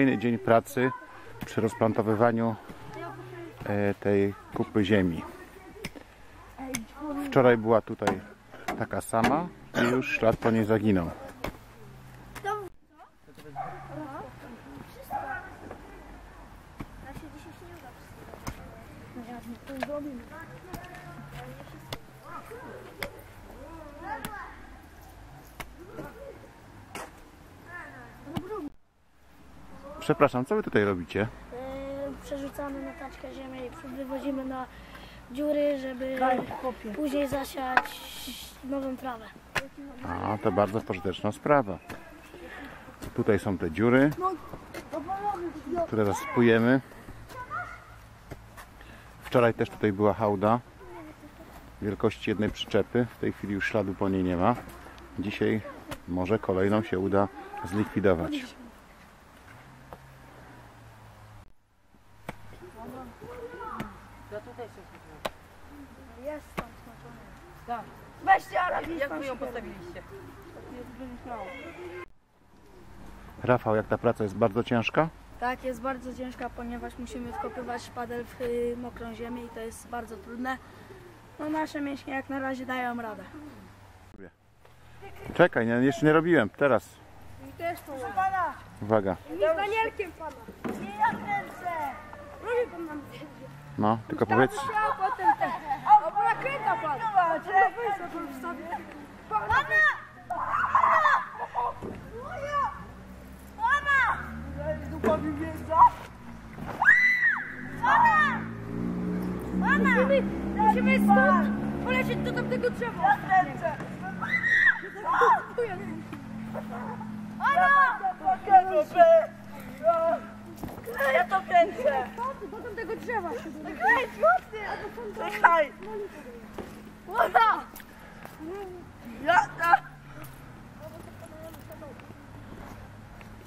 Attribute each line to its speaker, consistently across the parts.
Speaker 1: Kolejny dzień pracy przy rozplantowywaniu e, tej kupy ziemi. Wczoraj była tutaj taka sama i już ślad po niej zaginął. Przepraszam, co wy tutaj robicie?
Speaker 2: E, Przerzucamy na taczkę ziemię i wywodzimy na dziury, żeby później zasiać nową trawę.
Speaker 1: A, to bardzo pożyteczna sprawa. Tutaj są te dziury, które zasypujemy. Wczoraj też tutaj była hałda wielkości jednej przyczepy. W tej chwili już śladu po niej nie ma. Dzisiaj może kolejną się uda zlikwidować.
Speaker 2: Jest tam
Speaker 3: Tak.
Speaker 2: Weźcie, ale
Speaker 3: Jak wy ją postawiliście?
Speaker 1: Rafał, jak ta praca jest bardzo ciężka?
Speaker 2: Tak, jest bardzo ciężka, ponieważ musimy wkopywać szpadel w y, mokrą ziemię i to jest bardzo trudne. No nasze mięśnie jak na razie dają radę.
Speaker 1: Czekaj, nie, jeszcze nie robiłem. Teraz.
Speaker 2: I też to pana,
Speaker 1: Uwaga.
Speaker 2: nie z Danielkiem pana. Nie ja kręcę. Robi pan nam
Speaker 1: No, tylko powiedz.
Speaker 2: A potem ten. O, rakieta pan. Trzeba wejść, a pan Musimy, musimy stąd polecieć do tamtego drzewa. Ja kręcę. Ja to kręcę. Do tamtego drzewa Kręć, mocny! Czekaj! Łoda! Jada!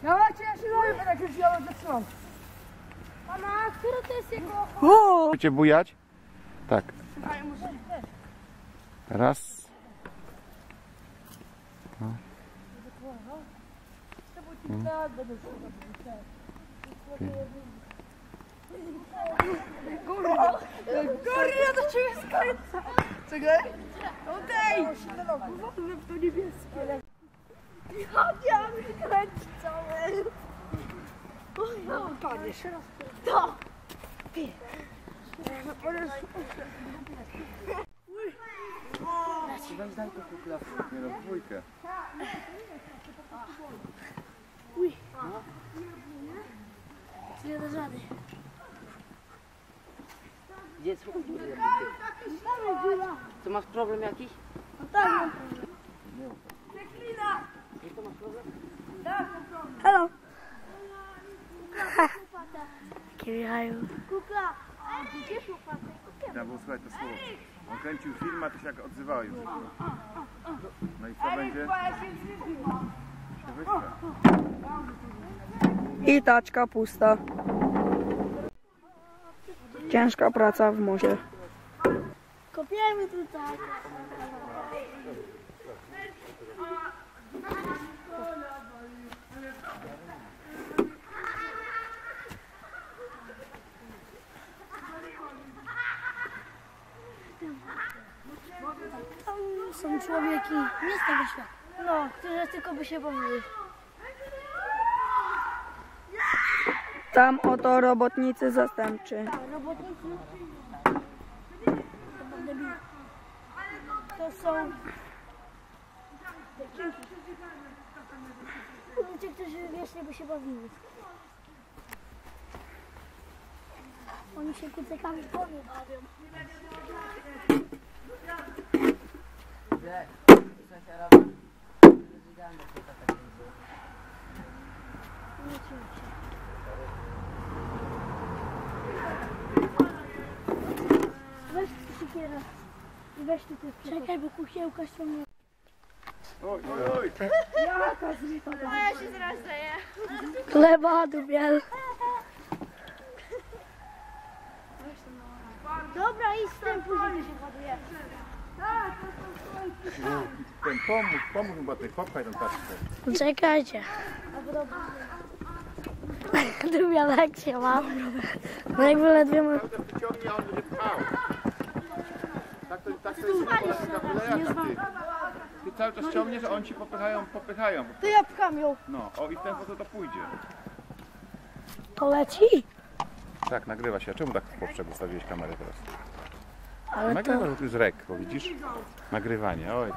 Speaker 2: Dawajcie, ja się robię, jak już ja zatrzymam. Mama, które to jest jego...
Speaker 1: Chcecie bujać? Tak. Raz.
Speaker 2: Gorilla do ciebie skręca! Czekaj! Odejdź! Wolne w to niebieskie. Ja mi kręci całe. No, panie. To!
Speaker 3: Weź daj to kukla.
Speaker 1: Nie no, dwójkę.
Speaker 2: Nie da żady.
Speaker 3: Gdzie jest Co masz problem jakiś?
Speaker 2: No tak, mam problem.
Speaker 3: Gdzie to masz problem?
Speaker 2: Hello. Kiwiaju. Kukla. A gdzie szukasz?
Speaker 1: Ja było słuchaj to słowo. On kręcił film, a ty się jak odzywałeś. No i co będzie?
Speaker 4: I taczka pusta. Ciężka praca w morzu.
Speaker 2: Kopiemy tutaj. Tam są człowieki nie z tego świata. No, którzy tylko by się bawiły.
Speaker 4: Tam oto robotnicy zastępczy.
Speaker 2: Robotnicy. To są debile. To są... Ludzie, którzy wiecznie by się bawili. Oni się kucekami w głowie bawią. Nie cię się. Weź siekierę. I weź tu te Czekaj, bo kuchiełka ściągnie.
Speaker 1: Oj, oj, oj.
Speaker 2: Jaka zrywa. A ja się zaraz daję. Chleba, dubiel. Dobra, idź z tym, później się ładuje.
Speaker 1: Ten pomóż, pomóż bo ty kopaj tą taczkę.
Speaker 2: Czekajcie.
Speaker 5: jak się ma. No jakby ledwie
Speaker 1: on będzie pchał. Tak to, tak to jest taka bylejaka, ty. Ty cały czas ciągniesz, a on ci popychają, popychają.
Speaker 2: To ja pcham ją.
Speaker 1: No, o i w ten sposób to pójdzie.
Speaker 5: To leci?
Speaker 1: Tak, nagrywa się. A czemu tak w poprzek ustawiłeś kamerę teraz?
Speaker 5: Ale
Speaker 1: Nagrywa,
Speaker 5: to...
Speaker 1: jest rek, bo widzisz? Nagrywanie, oj.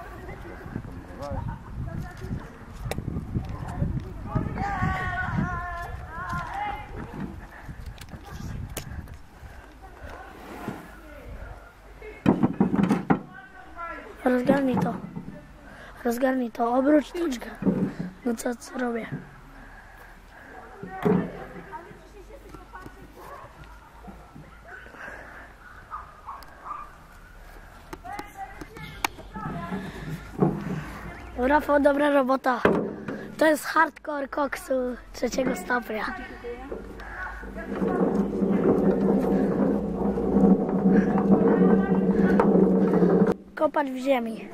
Speaker 5: Rozgarnij to. Rozgarnij to, obróć troszkę. No co, co robię? Rafał, dobra robota. To jest hardcore koksu trzeciego stopnia. Kopać w ziemi.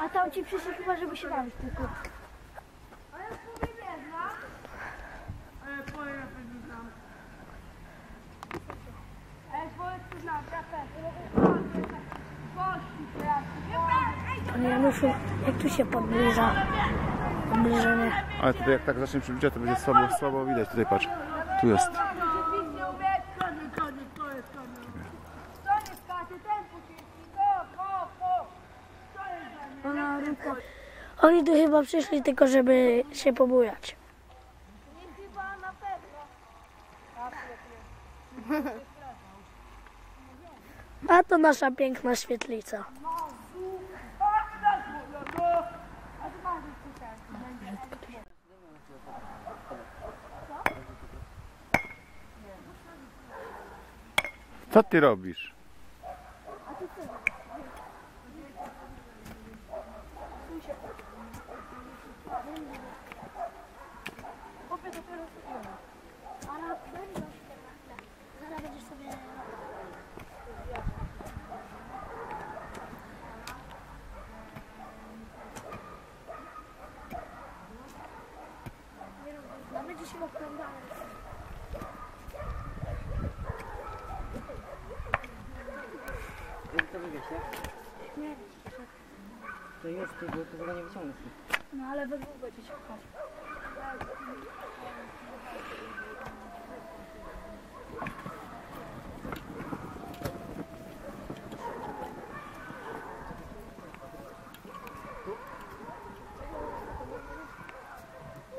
Speaker 2: A tam ci przyszli chyba, żeby się bawić tylko.
Speaker 5: Panie Januszu, jak tu się podbliża? Podbliżenie.
Speaker 1: Ale tutaj jak tak zacznie przybliżać, to będzie słabo, słabo widać. Tutaj patrz, tu jest.
Speaker 5: Oni tu chyba przyszli tylko, żeby się pobujać. A to nasza piękna świetlica.
Speaker 1: Co ty robisz?
Speaker 5: Zaraz będziesz sobie... Będzie się oglądał.
Speaker 3: Kiedy to wybierz, nie? To jest, ty, bo to chyba nie wyciągniesz.
Speaker 5: No ale we dwóch będziecie wchodzić.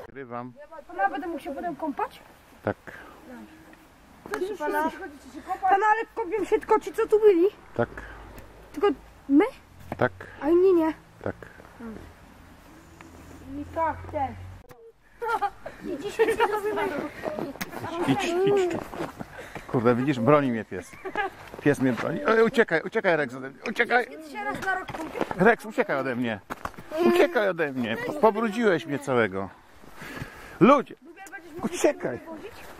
Speaker 1: Nagrywam.
Speaker 2: Pana będę mógł się potem kąpać?
Speaker 1: Tak,
Speaker 2: Proszę pana. Pana, ale kopią się tylko ci, co tu byli.
Speaker 1: tak,
Speaker 2: Tylko my,
Speaker 1: tak,
Speaker 2: a inni nie.
Speaker 1: tak.
Speaker 2: I tak, też.
Speaker 1: Idź, idź tu. Kurde, widzisz, broni mnie pies. Pies mnie broni. Oj, uciekaj, uciekaj Rex ode mnie. Uciekaj. Rex, uciekaj ode mnie. Uciekaj ode mnie. Po- Pobrudziłeś mnie całego. Ludzie, uciekaj.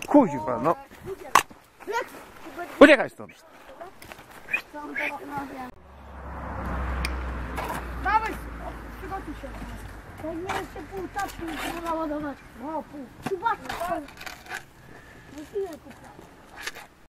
Speaker 1: Kuźwa, no. Uciekaj stąd.
Speaker 2: Dawaj, przygotuj się.
Speaker 5: Păi, Că el se puta cu la
Speaker 2: mă, doamne.
Speaker 5: Mă, pu. Și bate. Nu știu eu cu